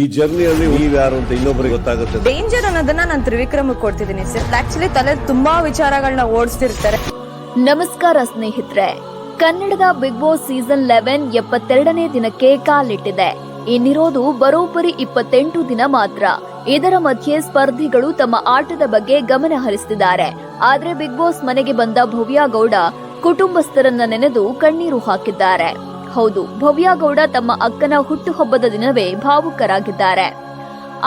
ಈ ಜರ್ನಿಯಲ್ಲಿ ನೀವ್ ಯಾರು ಅಂತ ಇನ್ನೊಬ್ಬರಿಗೆ ಗೊತ್ತಾಗುತ್ತೆ. ಡೇಂಜರ್ ಅನ್ನೋದನ್ನ ನಾನು ತ್ರಿವಿಕ್ರಮ್ ಕೊಡ್ತಿದ್ದೀನಿ ಸರ್ ಆಕ್ಚುಲಿ ತಲೆ ತುಂಬಾ ವಿಚಾರಗಳನ್ನ ಓಡಿಸ್ತಿರ್ತಾರೆ. ನಮಸ್ಕಾರ ಸ್ನೇಹಿತರೆ. ಕನ್ನಡದ ಬಿಗ್ ಬಾಸ್ ಸೀಸನ್ ಲೆವೆನ್ ಎಪ್ಪತ್ತೆರಡನೇ ದಿನಕ್ಕೆ ಕಾಲಿಟ್ಟಿದೆ. ಇನ್ನಿರೋದು ಬರೋಬ್ಬರಿ ಇಪ್ಪತ್ತೆಂಟು ದಿನ ಮಾತ್ರ. ಇದರ ಮಧ್ಯೆ ಸ್ಪರ್ಧಿಗಳು ತಮ್ಮ ಆಟದ ಬಗ್ಗೆ ಗಮನ ಹರಿಸುತ್ತಿದ್ದಾರೆ ಆದ್ರೆ ಬಿಗ್ ಬಾಸ್ ಮನೆಗೆ ಬಂದ ಭವ್ಯ ಗೌಡ ಕುಟುಂಬಸ್ಥರನ್ನ ನೆನೆದು ಕಣ್ಣೀರು ಹಾಕಿದ್ದಾರೆ. ಹೌದು, ಭವ್ಯಗೌಡ ತಮ್ಮ ಅಕ್ಕನ ಹುಟ್ಟುಹಬ್ಬದ ದಿನವೇ ಭಾವುಕರಾಗಿದ್ದಾರೆ.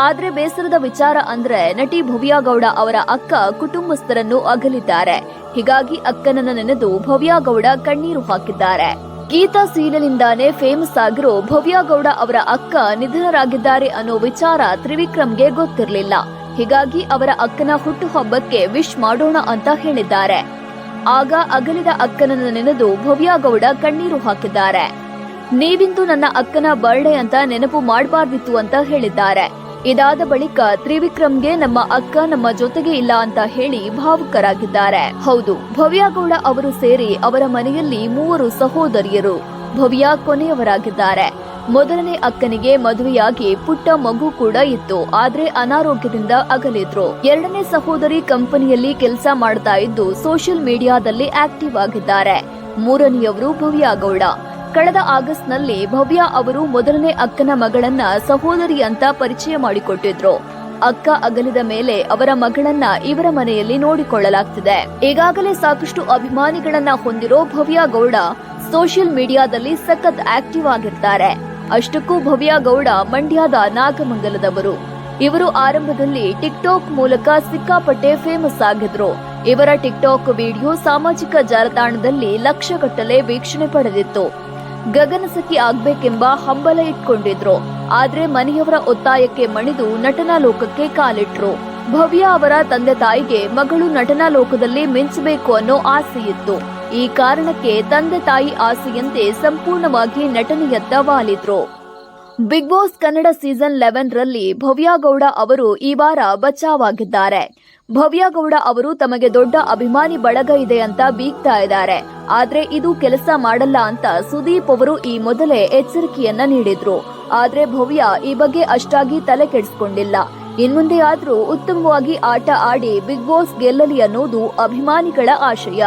ಆದ್ರೆ ಬೇಸರದ ವಿಚಾರ ಅಂದ್ರೆ ನಟಿ ಭವ್ಯಗೌಡ ಅವರ ಅಕ್ಕ ಕುಟುಂಬಸ್ಥರನ್ನು ಅಗಲಿದ್ದಾರೆ. ಹೀಗಾಗಿ ಅಕ್ಕನನ್ನ ನೆನೆದು ಭವ್ಯಗೌಡ ಕಣ್ಣೀರು ಹಾಕಿದ್ದಾರೆ. ಗೀತಾ ಸೀರಿಯಲ್ನಿಂದಾನೇ ಫೇಮಸ್ ಆಗಿರೋ ಭವ್ಯಗೌಡ ಅವರ ಅಕ್ಕ ನಿಧನರಾಗಿದ್ದಾರೆ ಅನ್ನೋ ವಿಚಾರ ತ್ರಿವಿಕ್ರಮ್ಗೆ ಗೊತ್ತಿರಲಿಲ್ಲ. ಹೀಗಾಗಿ ಅವರ ಅಕ್ಕನ ಹುಟ್ಟುಹಬ್ಬಕ್ಕೆ ವಿಶ್ ಮಾಡೋಣ ಅಂತ ಹೇಳಿದ್ದಾರೆ. ಆಗ ಅಗಲಿದ ಅಕ್ಕನನ್ನು ನೆನೆದು ಭವ್ಯಗೌಡ ಕಣ್ಣೀರು ಹಾಕಿದ್ದಾರೆ. ನೀವಿಂದು ನನ್ನ ಅಕ್ಕನ ಬರ್ಡೇ ಅಂತ ನೆನಪು ಮಾಡಬಾರ್ದಿತ್ತು ಅಂತ ಹೇಳಿದ್ದಾರೆ. ಇದಾದ ಬಳಿಕ ತ್ರಿವಿಕ್ರಮ್ಗೆ ನಮ್ಮ ಅಕ್ಕ ನಮ್ಮ ಜೊತೆಗೆ ಇಲ್ಲ ಅಂತ ಹೇಳಿ ಭಾವುಕರಾಗಿದ್ದಾರೆ. ಹೌದು, ಭವ್ಯ ಗೌಡ ಅವರು ಸೇರಿ ಅವರ ಮನೆಯಲ್ಲಿ ಮೂವರು ಸಹೋದರಿಯರು, ಭವ್ಯ ಕೊನೆಯವರಾಗಿದ್ದಾರೆ. ಮೊದಲನೇ ಅಕ್ಕನಿಗೆ ಮದುವೆಯಾಗಿ ಪುಟ್ಟ ಮಗು ಕೂಡ ಇತ್ತು, ಆದ್ರೆ ಅನಾರೋಗ್ಯದಿಂದ ಅಗಲಿದ್ರು. ಎರಡನೇ ಸಹೋದರಿ ಕಂಪನಿಯಲ್ಲಿ ಕೆಲಸ ಮಾಡ್ತಾ ಇದ್ದು ಸೋಷಿಯಲ್ ಮೀಡಿಯಾದಲ್ಲಿ ಆಕ್ಟಿವ್ ಆಗಿದ್ದಾರೆ. ಮೂರನೆಯವರು ಭವ್ಯ ಗೌಡ. ಕಳೆದ ಆಗಸ್ಟ್ನಲ್ಲಿ ಭವ್ಯ ಅವರು ಮೊದಲನೇ ಅಕ್ಕನ ಮಗಳನ್ನ ಸಹೋದರಿ ಅಂತ ಪರಿಚಯ ಮಾಡಿಕೊಟ್ಟಿದ್ರು. ಅಕ್ಕ ಅಗಲಿದ ಮೇಲೆ ಅವರ ಮಗಳನ್ನ ಇವರ ಮನೆಯಲ್ಲಿ ನೋಡಿಕೊಳ್ಳಲಾಗ್ತಿದೆ. ಈಗಾಗಲೇ ಸಾಕಷ್ಟು ಅಭಿಮಾನಿಗಳನ್ನ ಹೊಂದಿರೋ ಭವ್ಯ ಗೌಡ ಸೋಷಿಯಲ್ ಮೀಡಿಯಾದಲ್ಲಿ ಸಖತ್ ಆಕ್ಟಿವ್ ಆಗಿರ್ತಾರೆ. ಅಷ್ಟಕ್ಕೂ ಭವ್ಯ ಗೌಡ ಮಂಡ್ಯದ ನಾಗಮಂಗಲದವರು. ಇವರು ಆರಂಭದಲ್ಲಿ ಟಿಕ್ಟಾಕ್ ಮೂಲಕ ಸಿಕ್ಕಾಪಟ್ಟೆ ಫೇಮಸ್ ಆಗಿದ್ರು. ಇವರ ಟಿಕ್ಟಾಕ್ ವಿಡಿಯೋ ಸಾಮಾಜಿಕ ಜಾಲತಾಣದಲ್ಲಿ ಲಕ್ಷಗಟ್ಟಲೆ ವೀಕ್ಷಣೆ ಪಡೆದಿತ್ತು. ಗಗನಸಖಿ ಆಗ್ಬೇಕೆಂಬ ಹಂಬಲ ಇಟ್ಕೊಂಡಿದ್ರು. ಆದ್ರೆ ಮನೆಯವರ ಒತ್ತಾಯಕ್ಕೆ ಮಣಿದು ನಟನಾ ಲೋಕಕ್ಕೆ ಕಾಲಿಟ್ರು. ಭವ್ಯ ಅವರ ತಂದೆ ತಾಯಿಗೆ ಮಗಳು ನಟನಾ ಲೋಕದಲ್ಲಿ ಮಿಂಚಬೇಕು ಅನ್ನೋ ಆಸೆಯಿತ್ತು. ಈ ಕಾರಣಕ್ಕೆ ತಂದೆ ತಾಯಿ ಆಸೆಯಂತೆ ಸಂಪೂರ್ಣವಾಗಿ ನಟನೆಯತ್ತ ವಾಲಿದ್ರು. Big boss Kannada season eleven ರಲ್ಲಿ ಭವ್ಯ ಗೌಡ ಅವರು ಈ ವಾರ ಬಚಾವಾಗಿದ್ದಾರೆ. ಆಗಿದ್ದಾರೆ ಗೌಡ ಅವರು ತಮಗೆ ದೊಡ್ಡ ಅಭಿಮಾನಿ ಬಳಗ ಇದೆ ಅಂತ ಬೀಗ್ತಾ ಇದ್ದಾರೆ. ಆದ್ರೆ ಇದು ಕೆಲಸ ಮಾಡಲ್ಲ ಅಂತ ಸುದೀಪ್ ಅವರು ಈ ಮೊದಲೇ ಎಚ್ಚರಿಕೆಯನ್ನ ನೀಡಿದ್ರು. ಆದ್ರೆ ಭವ್ಯ ಈ ಬಗ್ಗೆ ಅಷ್ಟಾಗಿ ತಲೆ ಕೆಡಿಸಿಕೊಂಡಿಲ್ಲ. ಇನ್ಮುಂದೆ ಉತ್ತಮವಾಗಿ ಆಟ ಆಡಿ ಬಿಗ್ ಬಾಸ್ ಗೆಲ್ಲಲಿ ಅನ್ನೋದು ಅಭಿಮಾನಿಗಳ ಆಶಯ.